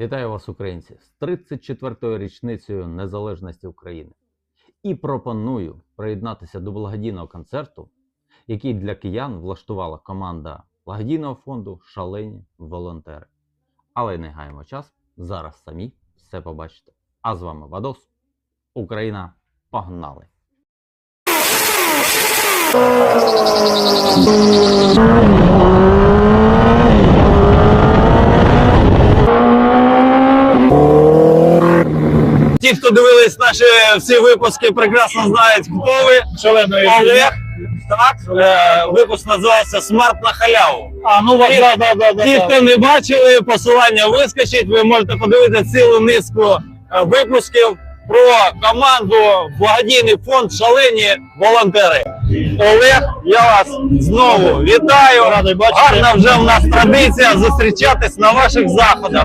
Вітаю вас, українці, з 34-ю річницею незалежності України. І пропоную приєднатися до благодійного концерту, який для киян влаштувала команда благодійного фонду Шалені волонтери. Але не гаємо час, зараз самі все побачите. А з вами Вадос, Україна, погнали! Ті, хто дивились наші всі випуски, прекрасно знають, хто ви. Шаленої. Олег. Так, е, випуск називається Смарт на халяву. А, ну Ті- да, да, да, да, Ті, да. хто не бачили, посилання вискочить. Ви можете подивитися цілу низку е, випусків про команду благодійний фонд Шалені волонтери. Олег, я вас знову вітаю. Радий бачити. Гарна вже в нас традиція зустрічатись на ваших заходах.